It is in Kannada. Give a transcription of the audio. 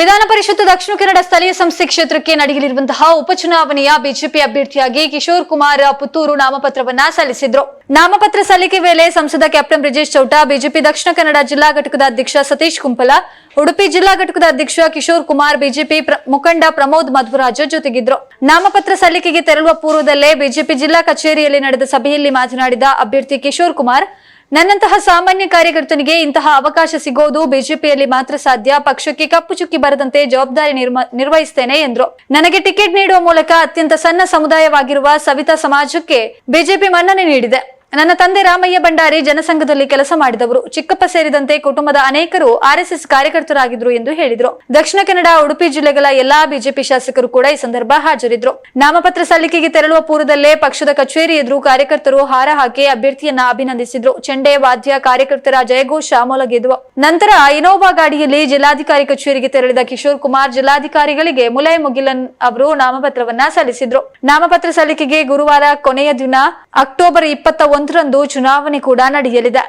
ವಿಧಾನ ಪರಿಷತ್ ದಕ್ಷಿಣ ಕನ್ನಡ ಸ್ಥಳೀಯ ಸಂಸ್ಥೆ ಕ್ಷೇತ್ರಕ್ಕೆ ನಡೆಯಲಿರುವಂತಹ ಉಪಚುನಾವಣೆಯ ಬಿಜೆಪಿ ಅಭ್ಯರ್ಥಿಯಾಗಿ ಕಿಶೋರ್ ಕುಮಾರ್ ಪುತ್ತೂರು ನಾಮಪತ್ರವನ್ನ ಸಲ್ಲಿಸಿದ್ರು. ನಾಮಪತ್ರ ಸಲ್ಲಿಕೆ ವೇಳೆ ಸಂಸದ ಕ್ಯಾಪ್ಟನ್ ಬ್ರಿಜೇಶ್ ಚೌಟ, ಬಿಜೆಪಿ ದಕ್ಷಿಣ ಕನ್ನಡ ಜಿಲ್ಲಾ ಘಟಕದ ಅಧ್ಯಕ್ಷ ಸತೀಶ್ ಕುಂಪಲ, ಉಡುಪಿ ಜಿಲ್ಲಾ ಘಟಕದ ಅಧ್ಯಕ್ಷ ಕಿಶೋರ್ ಕುಮಾರ್, ಬಿಜೆಪಿ ಮುಖಂಡ ಪ್ರಮೋದ್ ಮಧ್ವರಾಜ ಜೊತೆಗಿದ್ರು. ನಾಮಪತ್ರ ಸಲ್ಲಿಕೆಗೆ ತೆರಳುವ ಪೂರ್ವದಲ್ಲೇ ಬಿಜೆಪಿ ಜಿಲ್ಲಾ ಕಚೇರಿಯಲ್ಲಿ ನಡೆದ ಸಭೆಯಲ್ಲಿ ಮಾತನಾಡಿದ ಅಭ್ಯರ್ಥಿ ಕಿಶೋರ್ ಕುಮಾರ್ ನನ್ನಂತಹ ಸಾಮಾನ್ಯ ಕಾರ್ಯಕರ್ತನಿಗೆ ಇಂತಹ ಅವಕಾಶ ಸಿಗೋದು ಬಿಜೆಪಿಯಲ್ಲಿ ಮಾತ್ರ ಸಾಧ್ಯ. ಪಕ್ಷಕ್ಕೆ ಕಪ್ಪು ಚುಕ್ಕಿ ಬರದಂತೆ ಜವಾಬ್ದಾರಿ ನಿರ್ವಹಿಸ್ತೇನೆ ಎಂದ್ರು. ನನಗೆ ಟಿಕೆಟ್ ನೀಡುವ ಮೂಲಕ ಅತ್ಯಂತ ಸಣ್ಣ ಸಮುದಾಯವಾಗಿರುವ ಸವಿತಾ ಸಮಾಜಕ್ಕೆ ಬಿಜೆಪಿ ಮನ್ನಣೆ ನೀಡಿದೆ. ನನ್ನ ತಂದೆ ರಾಮಯ್ಯ ಭಂಡಾರಿ ಜನಸಂಘದಲ್ಲಿ ಕೆಲಸ ಮಾಡಿದವರು, ಚಿಕ್ಕಪ್ಪ ಸೇರಿದಂತೆ ಕುಟುಂಬದ ಅನೇಕರು ಆರ್ಎಸ್ಎಸ್ ಕಾರ್ಯಕರ್ತರಾಗಿದ್ರು ಎಂದು ಹೇಳಿದರು. ದಕ್ಷಿಣ ಕನ್ನಡ, ಉಡುಪಿ ಜಿಲ್ಲೆಗಳ ಎಲ್ಲಾ ಬಿಜೆಪಿ ಶಾಸಕರು ಕೂಡ ಈ ಸಂದರ್ಭ ಹಾಜರಿದ್ರು. ನಾಮಪತ್ರ ಸಲ್ಲಿಕೆಗೆ ತೆರಳುವ ಪೂರ್ವದಲ್ಲೇ ಪಕ್ಷದ ಕಚೇರಿ ಎದುರು ಕಾರ್ಯಕರ್ತರು ಹಾರ ಹಾಕಿ ಅಭ್ಯರ್ಥಿಯನ್ನ ಅಭಿನಂದಿಸಿದ್ರು. ಚೆಂಡೆ ವಾದ್ಯ ಕಾರ್ಯಕರ್ತರ ಜಯಘೋಷ ಮೊಲಗಿದ್ವು ನಂತರ ಇನೋವಾ ಗಾಡಿಯಲ್ಲಿ ಜಿಲ್ಲಾಧಿಕಾರಿ ಕಚೇರಿಗೆ ತೆರಳಿದ ಕಿಶೋರ್ ಕುಮಾರ್ ಜಿಲ್ಲಾಧಿಕಾರಿಗಳಿಗೆ ಮುಲಾಯ್ ಮುಗಿಲನ್ ಅವರು ನಾಮಪತ್ರವನ್ನ ಸಲ್ಲಿಸಿದ್ರು. ನಾಮಪತ್ರ ಸಲ್ಲಿಕೆಗೆ ಗುರುವಾರ ಕೊನೆಯ ದಿನ, ಅಕ್ಟೋಬರ್ ಇಪ್ಪತ್ತ ಒಂದರಂದು ಚುನಾವಣೆ ಕೂಡ ನಡೆಯಲಿದೆ.